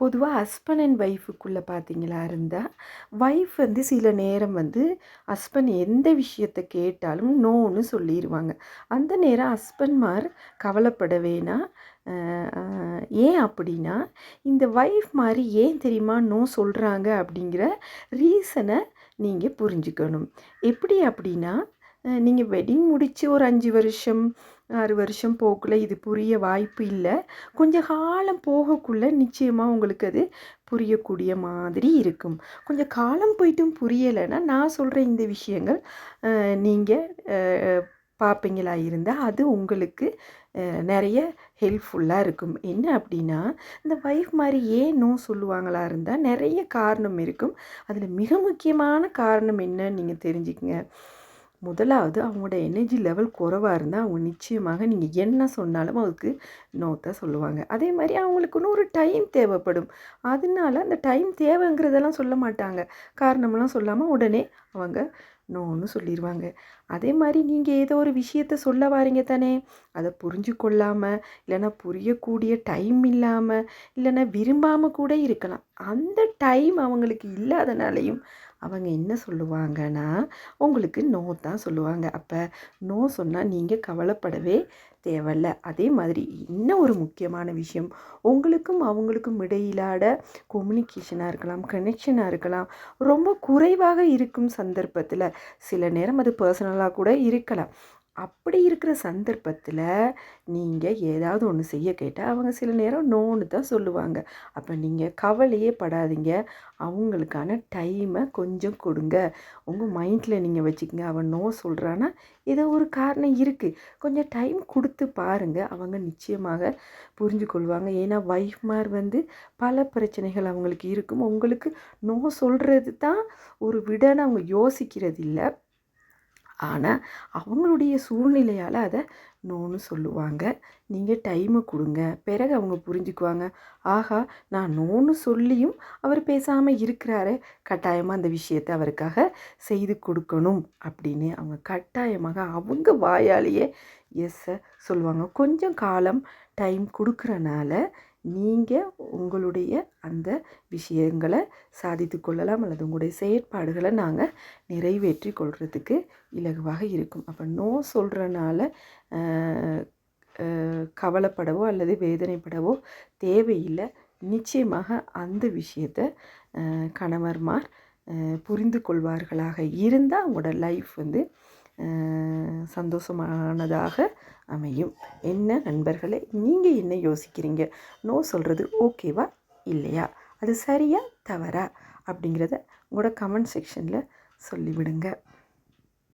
பொதுவாக husband and ஒய்ஃபுக்குள்ளே பார்த்தீங்களா இருந்தால் ஒய்ஃப் வந்து சில நேரம் வந்து ஹஸ்பண்ட் எந்த விஷயத்தை கேட்டாலும் நோன்னு சொல்லிடுவாங்க அந்த நேரம் ஹஸ்பண்ட்மார் கவலைப்பட வேணாம் ஏன் அப்படின்னா இந்த ஒய்ஃப் மாதிரி ஏன் தெரியுமா நோ சொல்கிறாங்க அப்படிங்கிற ரீசனை நீங்கள் புரிஞ்சுக்கணும். எப்படி அப்படின்னா நீங்கள் வெட்டிங் முடித்து ஒரு அஞ்சு வருஷம் ஆறு வருஷம் போக்குள்ள இது புரிய வாய்ப்பு இல்லை. கொஞ்சம் காலம் போகக்குள்ள நிச்சயமாக உங்களுக்கு அது புரியக்கூடிய மாதிரி இருக்கும். கொஞ்சம் காலம் போயிட்டும் புரியலைன்னா நான் சொல்கிற இந்த விஷயங்கள் நீங்கள் பார்ப்பீங்களா இருந்தால் அது உங்களுக்கு நிறைய ஹெல்ப்ஃபுல்லாக இருக்கும். என்ன அப்படின்னா இந்த ஒய்ஃப் மாதிரி ஏன் நோ சொல்லுவாங்களா இருந்தால் நிறைய காரணம் இருக்கும். அதில் மிக முக்கியமான காரணம் என்னன்னு நீங்கள் தெரிஞ்சுக்கங்க. முதலாவது அவங்களோட எனர்ஜி லெவல் குறைவாக இருந்தால் அவங்க நிச்சயமாக நீங்கள் என்ன சொன்னாலும் அதுக்கு நோத்தை சொல்லுவாங்க. அதே மாதிரி அவங்களுக்குன்னு ஒரு டைம் தேவைப்படும். அதனால அந்த டைம் தேவைங்கிறதெல்லாம் சொல்ல மாட்டாங்க. காரணமெல்லாம் சொல்லாமல் உடனே அவங்க நோன்னு சொல்லிடுவாங்க அதே மாதிரி நீங்கள் ஏதோ ஒரு விஷயத்த சொல்ல வாரீங்க தானே அதை புரிஞ்சு கொள்ளாமல் இல்லைன்னா புரியக்கூடிய டைம் இல்லாமல் இல்லைன்னா விரும்பாமல் கூட இருக்கலாம். அந்த டைம் அவங்களுக்கு இல்லாதனாலையும் அவங்க என்ன சொல்லுவாங்கன்னா உங்களுக்கு நோ தான் சொல்லுவாங்க. அப்போ நோ சொன்னால் நீங்கள் கவலைப்படவே தேவையில்ல. அதே மாதிரி இன்னும் ஒரு முக்கியமான விஷயம் உங்களுக்கும் அவங்களுக்கும் இடையிலாட கம்யூனிகேஷனாக இருக்கலாம் கனெக்ஷனாக இருக்கலாம் ரொம்ப குறைவாக இருக்கும் சந்தர்ப்பத்தில் சில நேரம் அது பர்சனலாக கூட இருக்கலாம். அப்படி இருக்கிற சந்தர்ப்பத்தில் நீங்கள் ஏதாவது ஒன்று செய்ய கேட்டால் அவங்க சில நேரம் நோன்னு தான் சொல்லுவாங்க. அப்போ நீங்கள் கவலையே படாதீங்க. அவங்களுக்கான டைமை கொஞ்சம் கொடுங்க. உங்கள் மைண்டில் நீங்கள் வச்சுக்கோங்க. அவன் நோ சொல்கிறான்னா ஏதோ ஒரு காரணம் இருக்குது கொஞ்சம் டைம் கொடுத்து பாருங்கள் அவங்க நிச்சயமாக புரிஞ்சு கொள்வாங்க. ஏன்னா ஒய்ஃப்மார் வந்து பல பிரச்சனைகள் அவங்களுக்கு இருக்கும். உங்களுக்கு நோ சொல்கிறது தான் ஒரு விடன்னு அவங்க யோசிக்கிறது இல்லை ஆனால் அவங்களுடைய சூழ்நிலையால் அதை நோன்னு சொல்லுவாங்க. நீங்கள் டைமை கொடுங்க. பிறகு அவங்க புரிஞ்சுக்குவாங்க. ஆகா நான் நோன்னு சொல்லியும் அவர் பேசாமல் இருக்கிறாரு. கட்டாயமாக அந்த விஷயத்தை அவருக்காக செய்து கொடுக்கணும் அப்படின்னு அவங்க கட்டாயமாக அவங்க வாயாலேயே எஸ்ஸை சொல்லுவாங்க. கொஞ்சம் காலம் டைம் கொடுக்குறனால நீங்கள் உங்களுடைய அந்த விஷயங்களை சாதித்து கொள்ளலாம் அல்லது உங்களுடைய செயற்பாடுகளை நாங்கள் நிறைவேற்றி கொள்கிறதுக்கு இலகுவாக இருக்கும். அப்போ நோ சொல்கிறனால கவலைப்படவோ அல்லது வேதனைப்படவோ தேவையில்லை. நிச்சயமாக அந்த விஷயத்தை கணவர்மார் புரிந்து கொள்வார்களாக இருந்தால் அவங்களோட லைஃப் வந்து சந்தோஷமானதாக அமையும். என்ன நண்பர்களே நீங்கள் என்ன யோசிக்கிறீங்க? நோ சொல்கிறது ஓகேவா? இல்லையா? அது சரியா? தவறா? அப்படிங்கிறத உங்களோட கமெண்ட் செக்ஷனில் சொல்லிவிடுங்க.